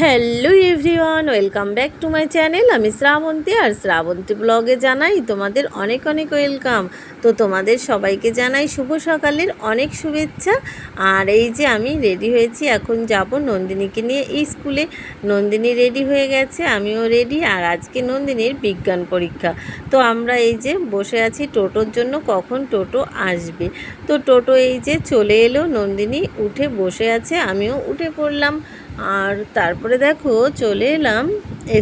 Hello everyone, welcome back to my channel. আমি শ্রাবন্তী আর শ্রাবন্তী ব্লগে জানাই তোমাদের অনেক অনেক ওয়েলকাম। তো তোমাদের সবাইকে জানাই শুভ সকালের অনেক শুভেচ্ছা। আর এই যে আমি রেডি হয়েছি, এখন যাব নন্দিনীকে নিয়ে। স্কুলে নন্দিনী রেডি হয়ে গেছে, আমিও রেডি। আর আজকে নন্দিনীর বিজ্ঞান পরীক্ষা। তো আমরা এই যে বসে আছি টোটোর জন্য, কখন টোটো আসবে? তো টোটো এই যে চলে এলো, নন্দিনী উঠে বসে আছে, আমিও উঠে পড়লাম। আর তারপরে দেখো চলে এলাম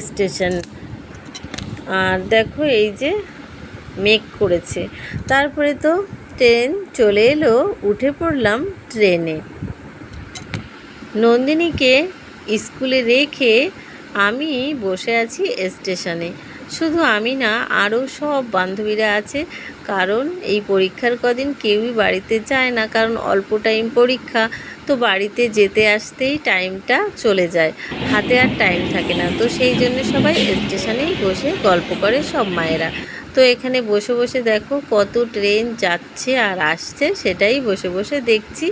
স্টেশন। আর দেখো এই যে মেক করেছে। তারপরে তো ট্রেন চলে এলো, উঠে পড়লাম ট্রেনে। নন্দিনীকে স্কুলে রেখে আমি বসে আছি স্টেশনে। শুধু আমি না, আরও সব বান্ধবীরা আছে। কারণ এই পরীক্ষার কদিন কেউই বাড়িতে যায় না, কারণ অল্প টাইম পরীক্ষা। তো বাড়িতে যেতে আসতেই টাইমটা চলে যায়। হাতে আর টাইম থাকে না। তো সেই জন্য সবাই স্টেশনেই বসে গল্প করে সব মায়েরা। তো এখানে বসে বসে দেখো কত ট্রেন যাচ্ছে আর আসছে, সেটাই বসে বসে দেখছি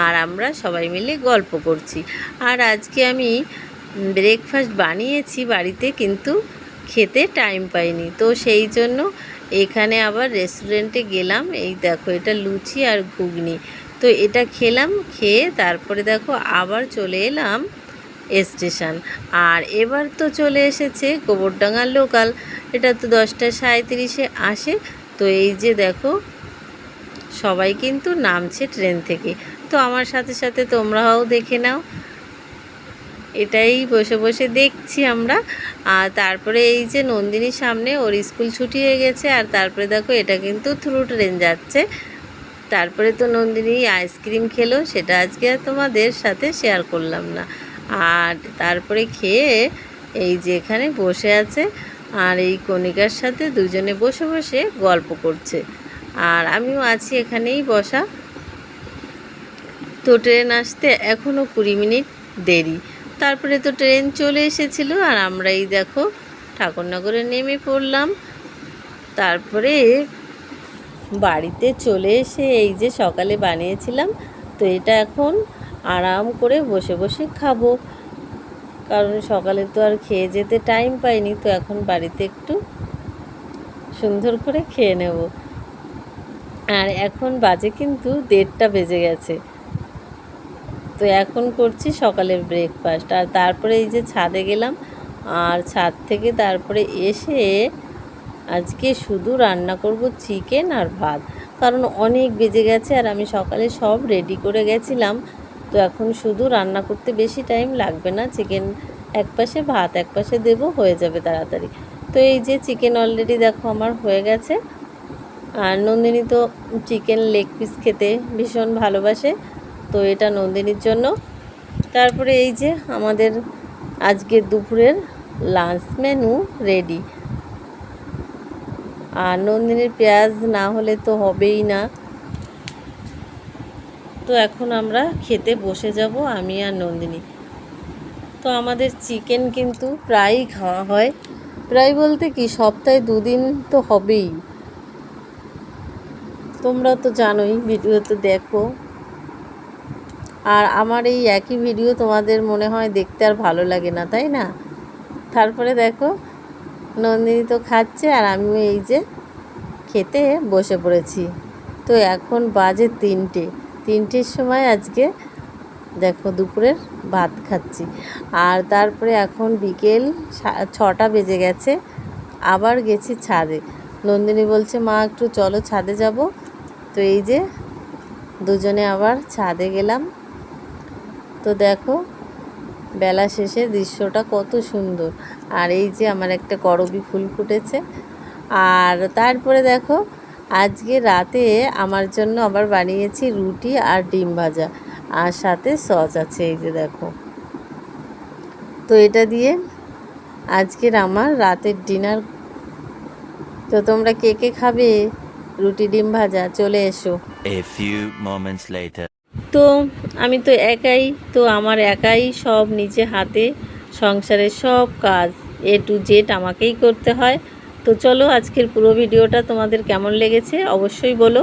আর আমরা সবাই মিলে গল্প করছি। আর আজকে আমি ব্রেকফাস্ট বানিয়েছি বাড়িতে, কিন্তু খেতে টাইম পাইনি। তো সেই জন্য এখানে আবার রেস্টুরেন্টে গেলাম। এই দেখো এটা লুচি আর ঘুগনি। তো এটা খেলাম, খেয়ে তারপরে দেখো আবার চলে এলাম স্টেশন আর এবার তো চলে এসেছে গোবরডাঙ্গার লোকাল এটা তো দশটা সাঁত্রিশে আসে। তো এই যে দেখো, সবাই কিন্তু নামছে ট্রেন থেকে। তো আমার সাথে সাথে তোমরাও দেখে নাও। এটাই বসে বসে দেখছি আমরা। আর তারপরে এই যে নন্দিনীর সামনে ওর স্কুল ছুটি হয়ে গেছে, আর তারপরে দেখো এটা কিন্তু থ্রু ট্রেন যাচ্ছে। তারপরে তো নন্দিনী আইসক্রিম খেলো, সেটা আজকে তোমাদের সাথে শেয়ার করলাম না। আর তারপরে খেয়ে এই যে এখানে বসে আছে, আর এই কণিকার সাথে দুজনে বসে বসে গল্প করছে। আর আমিও আছি এখানেই বসা। তো ট্রেন আসতে এখনও কুড়ি মিনিট দেরি। তারপরে তো ট্রেন চলে এসেছিল আর আমরাই দেখো ঠাকুরনগরে নেমে পড়লাম। তারপরে বাড়িতে চলে এসে এই যে সকালে বানিয়েছিলাম, তো এটা এখন আরাম করে বসে বসে খাব। কারণ সকালে তো আর খেয়ে যেতে টাইম পাইনি, তো এখন বাড়িতে একটু সুন্দর করে খেয়ে নেব। আর এখন বাজে কিন্তু দেড়টা বেজে গেছে। তো এখন করছি সকালের ব্রেকফাস্ট আর তারপরে এই যে ছাদে গেলাম, আর ছাদ থেকে তারপরে এসে আজকে শুধু রান্না করব চিকেন আর ভাত। কারণ অনেক বেজে গেছে আর আমি সকালে সব রেডি করে গেছিলাম। তো এখন শুধু রান্না করতে বেশি টাইম লাগবে না। চিকেন এক পাশে ভাত এক পাশে দেবো, হয়ে যাবে তাড়াতাড়ি। তো এই যে চিকেন অলরেডি দেখো আমার হয়ে গেছে। আর নন্দিনী তো চিকেন লেগ পিস খেতে ভীষণ ভালোবাসে। তো এটা নন্দিনীর জন্য। তারপরে এই যে আমাদের আজকে দুপুরের লাঞ্চ মেনু রেডি আর নন্দিনীর পেঁয়াজ না হলে তো হবেই না। তো এখন আমরা খেতে বসে যাব আমি আর নন্দিনী। তো আমাদের চিকেন কিন্তু প্রায়ই খাওয়া হয়। প্রায় বলতে কি, সপ্তাহে দুদিন তো হবেই। তোমরা তো জানোই, ভিডিওতে দেখো। আর আমার এই একই ভিডিও তোমাদের মনে হয় দেখতে আর ভালো লাগে না, তাই না? তারপরে দেখো, নন্দিনী তো খাচ্ছে আর আমি এই যে খেতে বসে পড়েছি। তো এখন বাজে তিনটে। তিনটের সময় আজকে দেখো দুপুরের ভাত খাচ্ছি। আর তারপরে এখন বিকেল ছটা বেজে গেছে, আবার গেছি ছাদে। নন্দিনী বলছে, মা, একটু চলো ছাদে যাব। তো এই যে দুজনে আবার ছাদে গেলাম। তো দেখো, বেলা শেষে দৃশ্যটা কত সুন্দর। আর এই যে আমার একটা করবি ফুল ফুটেছে। আর তারপরে দেখো, আজকে রাতে আমার জন্য আবার বানিয়েছি রুটি আর ডিম ভাজা। আর সাথে সস আছে, এই যে দেখো। তো এটা দিয়ে আজকের আমার রাতের ডিনার। তো তোমরা কে কে খাবে? রুটি, ডিম ভাজা, চলে এসো। A few. তো আমি তো একাই, তো আমার একাই সব নিজে হাতে, সংসারের সব কাজ এ টু জেড আমাকেই করতে হয়। তো চলো আজকের পুরো ভিডিওটা তোমাদের কেমন লেগেছে অবশ্যই বলো।